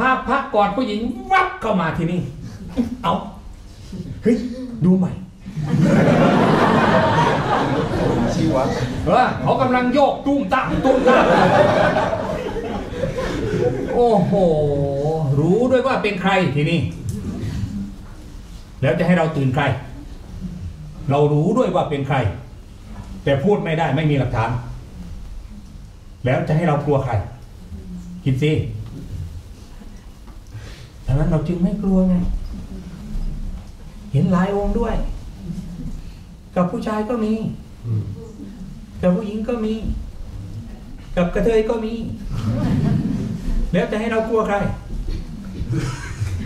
ภาพพระกอดผู้หญิงวับเข้ามาที่นี่ เอาเฮ้ยดูใหม่ชีวะเออเขากำลังโยกตุ้มตั้มตุ้มตั้มโอ้โห รู้ด้วยว่าเป็นใครทีนี้ แล้วจะให้เราตื่นใคร เรารู้ด้วยว่าเป็นใคร แต่พูดไม่ได้ไม่มีหลักฐาน แล้วจะให้เรากลัวใคร คิดสิ ดังนั้นเราจึงไม่กลัวไง เห็นหลายองค์ด้วย กับผู้ชายก็มี กับผู้หญิงก็มี กับกระเทยก็มี แล้วจะให้เรากลัวใคร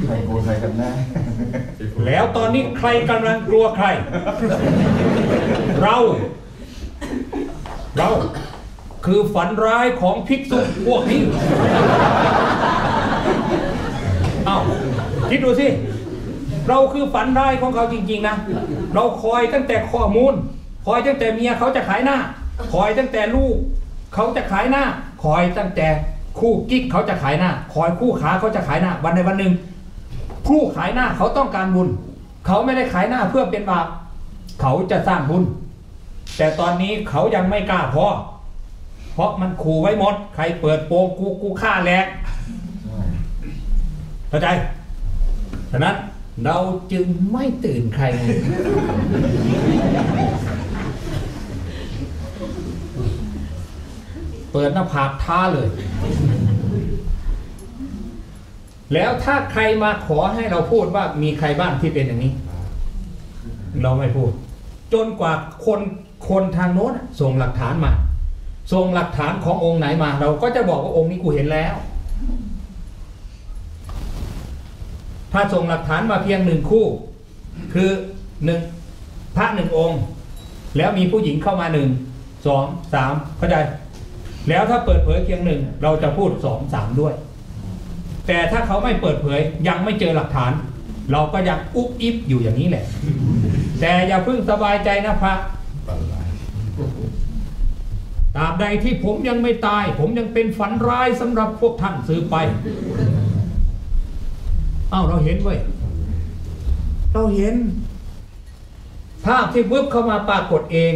ใครโกงใครกันแน่แล้วตอนนี้ใครกำลังกลัวใคร เรา เราคือฝันร้ายของภิกษุพวกนี้าคิดดูสิ เราคือฝันร้ายของเขาจริง ๆ นะ เราคอยตั้งแต่ข้อมูล คอยตั้งแต่เมียเขาจะขายหน้า คอยตั้งแต่ลูก เขาจะขายหน้า คอยตั้งแต่คู่กิ๊กเขาจะขายหน้า คอยคู่ขาเขาจะขายหน้า วันใดวันหนึ่งผู้ขายหน้าเขาต้องการบุญ เขาไม่ได้ขายหน้าเพื่อเป็นบาปเขาจะสร้างบุญ แต่ตอนนี้เขายังไม่กล้าพอเพราะมันขู่ไว้หมด ใครเปิดโปงกูกูฆ่าแหลก เข้าใจฉะนั้นเราจึงไม่ตื่นใคร เปิดหน้าผากท้าเลย แล้วถ้าใครมาขอให้เราพูดว่ามีใครบ้างที่เป็นอย่างนี้ เราไม่พูด จนกว่าคนคนทางโน้นส่งหลักฐานมา ส่งหลักฐานขององค์ไหนมา เราก็จะบอกว่าองค์นี้กูเห็นแล้ว ถ้าส่งหลักฐานมาเพียงหนึ่งคู่ คือหนึ่งพระหนึ่งองค์ แล้วมีผู้หญิงเข้ามาหนึ่งสองสามเข้าใจ แล้วถ้าเปิดเผยเพียงหนึ่งเราจะพูดสองสามด้วย แต่ถ้าเขาไม่เปิดเผยยังไม่เจอหลักฐาน เราก็ยังอุบอิบอยู่อย่างนี้แหละ แต่อย่าเพิ่งสบายใจนะพระตราบใดที่ผมยังไม่ตาย ผมยังเป็นฝันร้ายสำหรับพวกท่านซื้อไป อ้าเราเห็นเว้ยเราเห็น ภาพที่วึบเข้ามาปรากฏเอง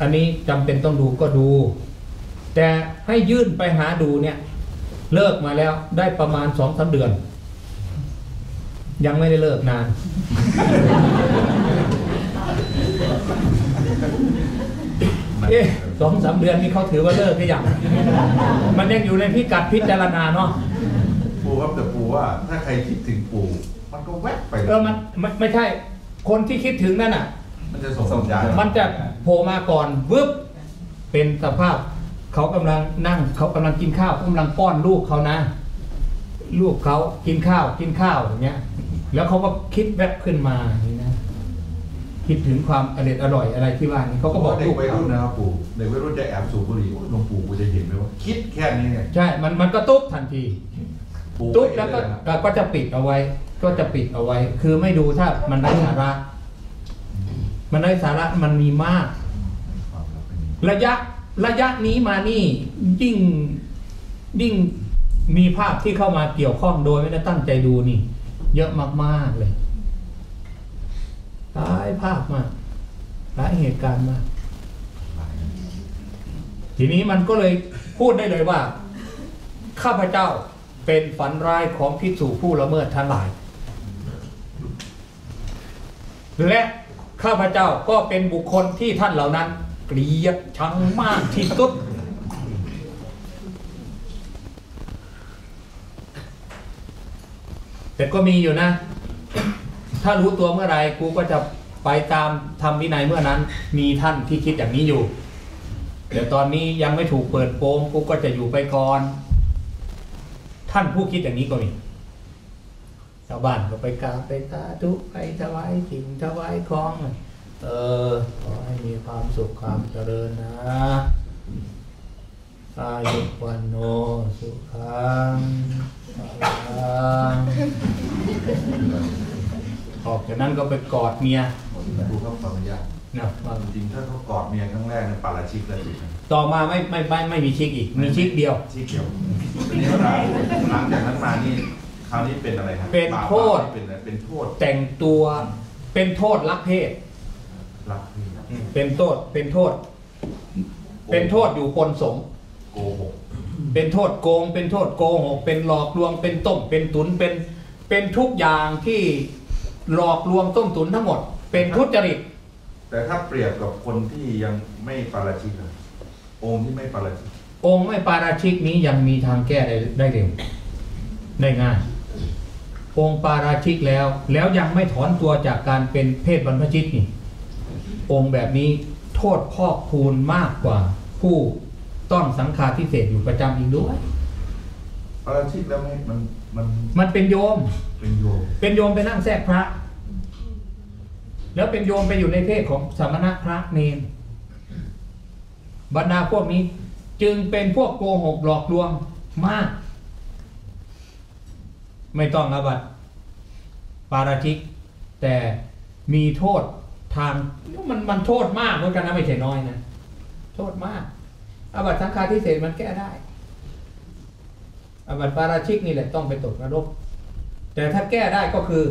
อันนี้จำเป็นต้องดูก็ดู แต่ให้ยื่นไปหาดูเนี่ย เลิกมาแล้วได้ประมาณสองสาเดือน ยังไม่ได้เลิกนาน เอ๊ะสองสามเดือนนี่เขาถือว่าเลิกหรือยังมันยังอยู่ในพิกัดพิจารณาเนาะ ปูครับแต่ปูว่า ถ้าใครคิดถึงปู มันก็แวบไปเออมันไม่ไม่ใช่ คนที่คิดถึงนั่นอะ มันจะส่งสัญญาณมันจะโผล่มาก่อนวึบเป็นสภาพ เขากำลังนั่ง เขากำลังกินข้าวเขากำลังป้อนลูกเขานะ ลูกเขากินข้าวกินข้าวอย่างเงี้ย แล้วเขาก็คิดแวบขึ้นมาอย่างนี้นะคิดถึงความอร่อยอร่อยอะไรที่ว่านี้เขาก็บอกเด็ลูกกวัยเขารุ่นนะครับปูเด็กวัยรุ่นจะแอบสูบบุหรี่หลวงปู่กูจะเห็นไหมว่า คิดแค่นี้เนี่ยใช่ มันมันก็ตุ๊บทันทีปู่ ตุ๊บเห็นแล้วก็เยนะก็ก็จะปิดเอาไว้ ก็จะปิดเอาไว้ คือไม่ดูถ้ามันไร้สาระ มันไร้สาระมันมีมาก ระยะระยะนี้มานี่ยิ่งยิ่งมีภาพที่เข้ามาเกี่ยวข้องโดยไม่ได้ตั้งใจดูนี่ เยอะมากๆเลยหลายภาพมากหลายเหตุการณ์มาก ทีนี้มันก็เลยพูดได้เลยว่า ข้าพเจ้า เป็นฝันร้ายของภิกษุผู้ละเมิดทั้งหลาย และข้าพเจ้าก็เป็นบุคคลที่ท่านเหล่านั้น เกลียดชังมากที่สุด แต่ก็มีอยู่นะ ถ้ารู้ตัวเมื่อไรกูก็จะไปตามทำวินัยเมื่อนั้น มีท่านที่คิดอย่างนี้อยู่ เดี๋ยวตอนนี้ยังไม่ถูกเปิดโปงกูก็จะอยู่ไปก่อน ท่านผู้คิดอย่างนี้ก็มีชาวบ้านก็ไปกราบไปตาทุไปถวายสิ่งถวายของเออขอให้มีความสุขความเจริญนะอายุวันโนสุขังออกจากนั้นก็ไปกอดเมียปูครับขออนุญา นะว่าจริงๆถ้าเขากอดเมียครั้งแรกเนี่ยปาราชิกเลยสิต่อมาไม่ไม่ไม่ไม่มีชิกอีก มีชิกเดียวชิกเดียวทีนี้เวลาหลังจากนั้นมานี่คราวนี้เป็นอะไรครับเป็นบาปโทษเป็นอะไรเป็นโทษ แต่งตัวเป็นโทษลักเพศรักนี่เป็นโทษเป็นโทษ เป็นโทษอยู่ปนสงฆ์โกหกเป็นโทษโกง เป็นโทษโกหก เป็นหลอกลวงเป็นต้ม เป็นตุนเป็นเป็นทุกอย่างที่หลอกลวงต้มตุนทั้งหมด เป็นทุจริต แต่ถ้าเปรียบกับคนที่ยังไม่ปาราชิกอะองค์ที่ไม่ปาราชิกองค์ไม่ปาราชิกนี้ยังมีทางแก้ได้ได้เร็วได้ง่ายองค์ปาราชิกแล้ว แล้วยังไม่ถอนตัวจากการเป็นเพศบรรพชิตนี่ องค์แบบนี้โทษพอกพูนมากกว่า ผู้ต้องสังฆาทิเศษอยู่ประจำอีกด้วยปาราชิกแล้วไม่มันมันมันเป็นโยมเป็นโยม เป็นโยมไปนั่งแทรกพระ แล้วเป็นโยมไปอยู่ในเพศของสมณะพระเนนบรรดาพวกนี้ จึงเป็นพวกโกหกหลอกลวงมาก ไม่ต้องอาบัติปาราชิก แต่มีโทษทางมันมันโทษมากเหมือนกันนะไม่ใช่น้อยนะ โทษมากอาบัติสังฆาทิเศษมันแก้ได้อาบัติปาราชิกนี่แหละต้องไปตกนรก แต่ถ้าแก้ได้ก็คือ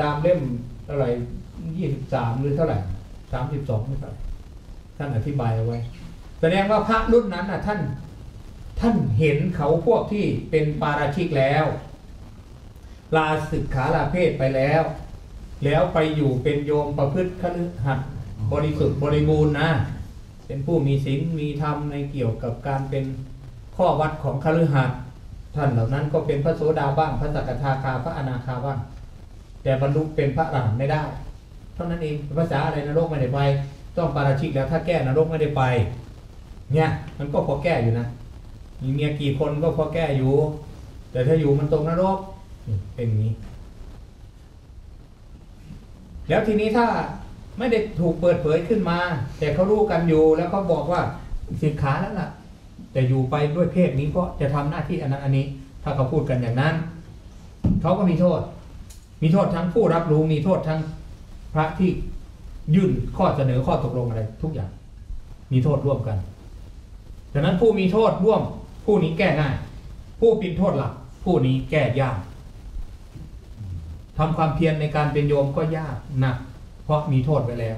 ตามเล่มเท่าไร ยี่สิบสามหรือเท่าไหร่สามสิบสองหรือเท่าไหร่ท่านอธิบายเอาไว้ แสดงว่าพระรุ่นนั้นน่ะท่านท่านเห็นเขาพวกที่เป็นปาราชิกแล้ว ลาศึกขาลาเพศไปแล้ว แล้วไปอยู่เป็นโยมประพฤติคฤหัสบริสุทธิ์บริบูรณ์นะเป็นผู้มีศีลมีธรรมในเกี่ยวกับการเป็นข้อวัดของคฤหัสถ์ท่านเหล่านั้นก็เป็นพระโสดาบ้างพระสกทาคาพระอนาคาบ้างแต่บรรลุเป็นพระอรหันต์ไม่ได้ เท่านั้นเองภาษาอะไรนรกไม่ได้ไป ต้องปาราชิกแล้วถ้าแก้นรกไม่ได้ไป เนี่ย มันก็พอแก้อยู่นะมีเมียกี่คนก็พอแก้อยู่ แต่ถ้าอยู่มันตรงนรกเป็นอย่างนี้ แล้วทีนี้ถ้าไม่ได้ถูกเปิดเผยขึ้นมา แต่เขารู้กันอยู่แล้วเขาบอกว่าสิกขาแล้วล่ะ แต่อยู่ไปด้วยเพศนี้เพราะจะทำหน้าที่อันนั้นอันนี้ ถ้าเขาพูดกันอย่างนั้นเขาก็มีโทษ มีโทษทั้งผู้รับรู้มีโทษทั้ง พระที่ยื่นข้อเสนอข้อตกลงอะไรทุกอย่าง มีโทษร่วมกันดังนั้นผู้มีโทษร่วมผู้นี้แก้ง่าย ผู้เป็นโทษหลัก ผู้นี้แก้ยากทำความเพียรในการเป็นโยมก็ยากหนักเพราะมีโทษไปแล้ว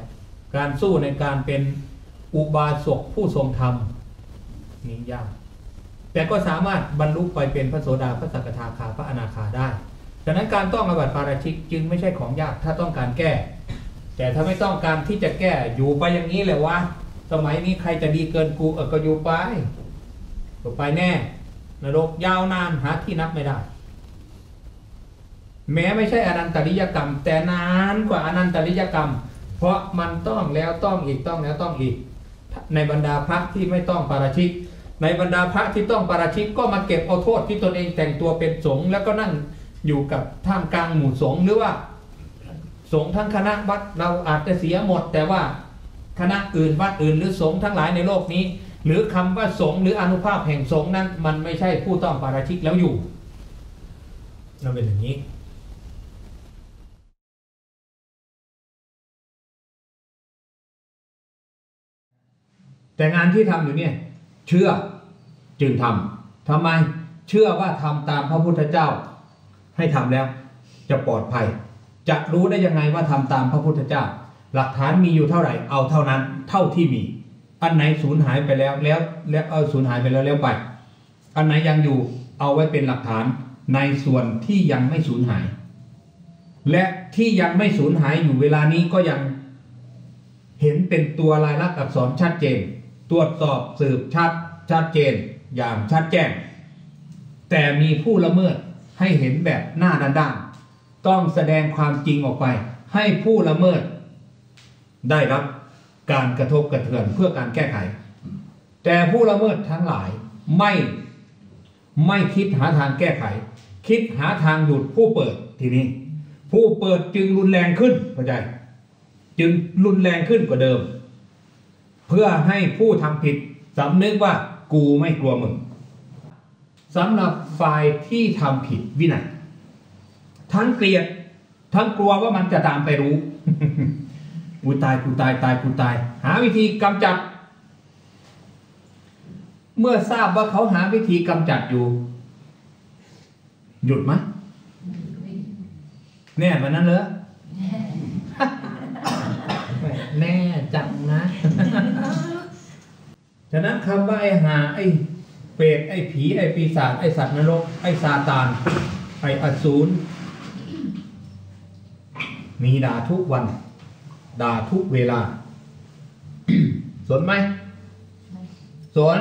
การสู้ในการเป็นอุบาสกผู้ทรงธรรมนี่ยาก แต่ก็สามารถบรรลุไปเป็นพระโสดาพระสักทาคาพระอนาคาได้ดังนั้นการต้องอาบัติปาราชิกจึงไม่ใช่ของยากถ้าต้องการแก้ แต่ถ้าไม่ต้องการที่จะแก้อยู่ไปอย่างนี้แหละวะสมัยนี้ใครจะดีเกินกูเออก็อยู่ไปก็ไปแน่นรกยาวนานหาที่นับไม่ได้ แม้ไม่ใช่อนันตริยกรรม แต่นานกว่าอนันตริยกรรม เพราะมันต้องแล้วต้องอีกต้องแล้วต้องอีก ในบรรดาพระที่ไม่ต้องปาราชิก ในบรรดาพระที่ต้องปาราชิกก็มาเก็บเอาโทษที่ตนเองแต่งตัวเป็นสงฆ์แล้วก็นั่งอยู่กับท่ามกลางหมู่สงฆ์หรือว่า สงฆ์ทั้งคณะวัดเราอาจจะเสียหมด แต่ว่าคณะอื่นวัดอื่น หรือสงฆ์ทั้งหลายในโลกนี้ หรือคำว่าสงฆ์หรืออนุภาพแห่งสงฆ์นั้น มันไม่ใช่ผู้ต้องปาราชิกแล้วอยู่เราเป็นอย่างนี้แต่งานที่ทำอยู่เนี่ยเชื่อจึงทำทำไมเชื่อว่าทำตามพระพุทธเจ้าให้ทำแล้ว จะปลอดภัย จะรู้ได้ยังไงว่าทำตามพระพุทธเจ้า หลักฐานมีอยู่เท่าไหร่เอาเท่านั้นเท่าที่มี อันไหนสูญหายไปแล้วแล้วแล้วเอาสูญหายไปแล้วแล้วไป อันไหนยังอยู่เอาไว้เป็นหลักฐานในส่วนที่ยังไม่สูญหาย และที่ยังไม่สูญหายอยู่เวลานี้ก็ยังเห็นเป็นตัวลายลักษณ์อักษรชัดเจน ตรวจสอบสืบชัดชัดเจนอย่างชัดแจ้ง แต่มีผู้ละเมิดให้เห็นแบบหน้าด้าน ต้องแสดงความจริงออกไป ให้ผู้ละเมิด ได้รับการกระทบกระเทือนเพื่อการแก้ไข แต่ผู้ละเมิดทั้งหลายไม่ไม่คิดหาทางแก้ไข คิดหาทางหยุดผู้เปิดทีนี้ ผู้เปิดจึงรุนแรงขึ้นเข้าใจ จึงรุนแรงขึ้นกว่าเดิม เพื่อให้ผู้ทำผิดสำนึกว่ากูไม่กลัวมึงสำหรับฝ่ายที่ทำผิดวินัย ทั้งเกลียด ทั้งกลัวว่ามันจะตามไปรู้กูตายกูตายตายกูตาย หาวิธีกำจัด เมื่อทราบว่าเขาหาวิธีกำจัดอยู่ หยุดไหมแน่มันนั้นเหรอแน่จังนะ ฉะนั้นคำว่าไอ้หา ไอ้เปรตไอ้ผี ไอ้ปีศาจไอ้สัตว์นรก ไอ้ซาตาน ไอ้อสูร มีด่าทุกวัน ด่าทุกเวลา สนไหม สน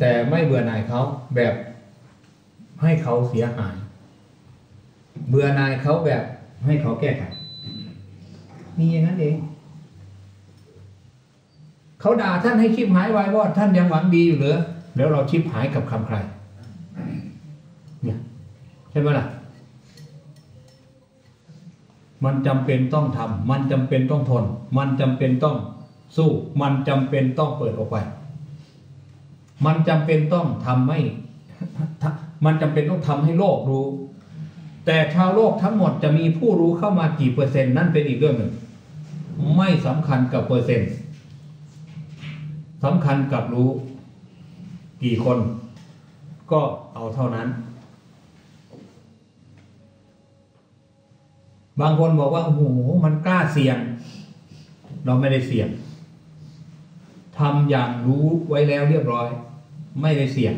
แต่ไม่เบื่อหน่ายเขาแบบให้เขาเสียหาย เบื่อหน่ายเขาแบบให้เขาแก้ไขมีอย่างนั้นเองเขาด่าท่านให้ชิบหายวายวอดท่านยังหวังดีอยู่เหรอแล้วเราชิบหายกับคำใคร เนี่ยใช่ไหมล่ะ มันจำเป็นต้องทำมันจำเป็นต้องทน มันจำเป็นต้องสู้ มันจำเป็นต้องเปิดออกไป มันจำเป็นต้องทำให้มันจำเป็นต้องทำให้โลกรู้ แต่ชาวโลกทั้งหมดจะมีผู้รู้เข้ามากี่เปอร์เซ็นต์นั่นเป็นอีกเรื่องหนึ่ง ไม่สำคัญกับเปอร์เซ็นต์สำคัญกับรู้ กี่คน ก็เอาเท่านั้น บางคนบอกว่าโอ้โหมันกล้าเสี่ยง เราไม่ได้เสี่ยงทำอย่างรู้ไว้แล้วเรียบร้อย ไม่ได้เสี่ยง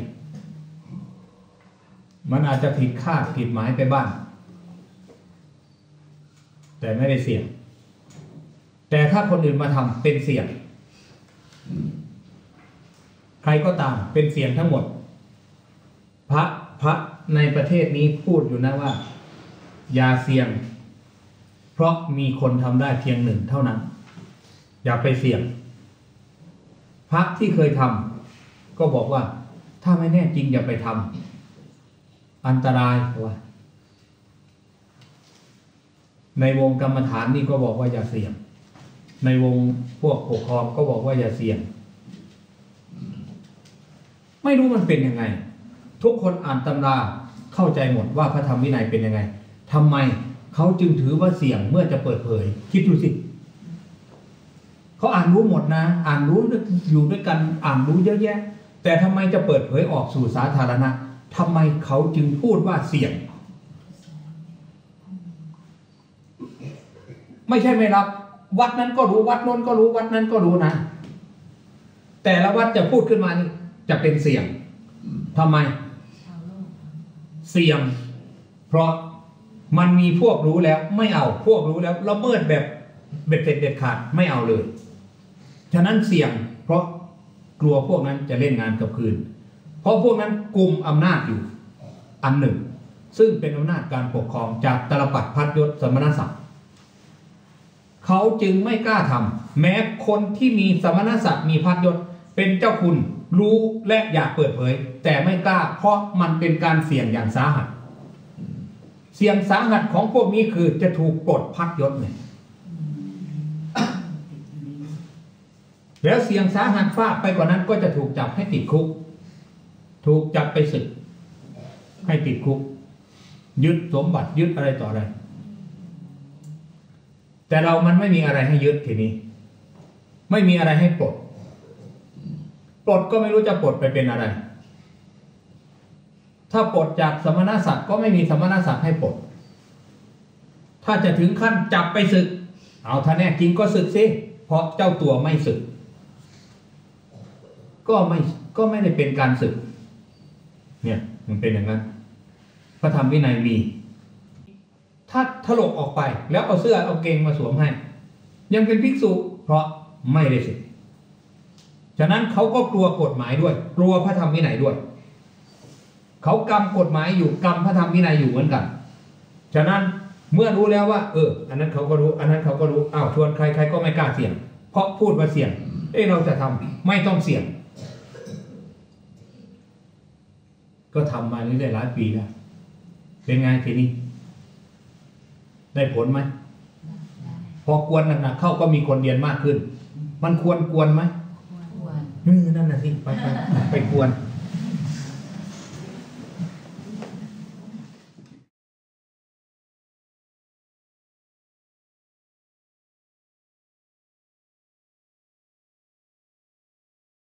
มันอาจจะผิดคาดผิดหมายไปบ้างแต่ไม่ได้เสี่ยง แต่ถ้าคนอื่นมาทำเป็นเสี่ยง ใครก็ตามเป็นเสี่ยงทั้งหมด พระพระในประเทศนี้พูดอยู่นะว่า อย่าเสี่ยง เพราะมีคนทำได้เพียงหนึ่งเท่านั้น อย่าไปเสี่ยงพระที่เคยทำก็บอกว่า ถ้าไม่แน่จริงอย่าไปทำอันตรายว่าในวงกรรมฐานนี่ก็บอกว่าอย่าเสี่ยง ในวงพวกปกครองก็บอกว่าอย่าเสี่ยง ไม่รู้มันเป็นยังไง ทุกคนอ่านตำราเข้าใจหมดว่าพระธรรมวินัยเป็นยังไงทำไม เขาจึงถือว่าเสี่ยงเมื่อจะเปิดเผย คิดดูสิเขาอ่านรู้หมดนะ อ่านรู้อยู่ด้วยกันอ่านรู้เยอะแยะ แต่ทำไมจะเปิดเผยออกสู่สาธารณะทำไมเขาจึงพูดว่าเสี่ยง ไม่ใช่ไม่รับ วัดนั้นก็รู้วัดโน้นก็รู้วัดนั้นก็รู้นะ แต่ละวัดจะพูดขึ้นมานี่จะเป็นเสี่ยงทำไม เสี่ยง เพราะ มันมีพวกรู้แล้วไม่เอาพวกรู้แล้วละเมิดแบบเบ็ดเสร็จเด็ดขาดไม่เอาเลย ฉะนั้นเสี่ยงเพราะกลัวพวกนั้นจะเล่นงานกับคืน เพราะพวกนั้นกลุ่มอำนาจอยู่อันหนึ่ง ซึ่งเป็นอำนาจการปกครองจากตลปัดพัดยศสมณศักดิ์เขาจึงไม่กล้าทำแม้คนที่มีสมณศักดิ์มีพัดยศเป็นเจ้าคุณรู้และอยากเปิดเผย แต่ไม่กล้าเพราะมันเป็นการเสี่ยงอย่างสาหัส เสี่ยงสาหัสของพวกนี้คือจะถูกปลดพักยศเนี่ยแล้วเสี่ยงสาหัสฟาดไปกว่านั้นก็จะถูกจับให้ติดคุก ถูกจับไปศึก ให้ติดคุก ยึดสมบัติยึดอะไรต่ออะไร แต่เรามันไม่มีอะไรให้ยึดทีนี้ ไม่มีอะไรให้ปลด ปลดก็ไม่รู้จะปลดไปเป็นอะไร ถ้าปลดจากสมณศักดิ์ก็ไม่มีสมณศักดิ์ให้ปลด ถ้าจะถึงขั้นจับไปศึก เอาถ้าแน่จริงก็ศึกสิเพราะเจ้าตัวไม่ศึก ก็ไม่ก็ไม่ได้เป็นการศึก เนี่ยมันเป็นอย่างนั้น พระธรรมวินัยมี ถ้าถลกออกไปแล้วเอาเสื้อเอาเกงมาสวมให้ ยังเป็นภิกษุ เพราะไม่ได้ศึก ฉะนั้นเขาก็กลัวกฎหมายด้วย กลัวพระธรรมวินัยด้วย เขากำกฎหมายอยู่กำพระธรรมวินัยอยู่เหมือนกัน ฉะนั้นเมื่อรู้แล้วว่า เออ อันนั้นเขาก็รู้ อันนั้นเขาก็รู้อ้าวชวนใครใครก็ไม่กล้าเสี่ยง เพราะพูดว่าเสี่ยง เอ้เราจะทำไม่ต้องเสี่ยง ก็ทำมาเรื่อยๆหลายปีแล้วเป็นไงทีนี้ ได้ผลไหมพอกวนหนักๆเข้าก็มีคนเรียนมากขึ้น มันควรกวนไหมควรเออนั่นน่ะสิไปไปไปกวน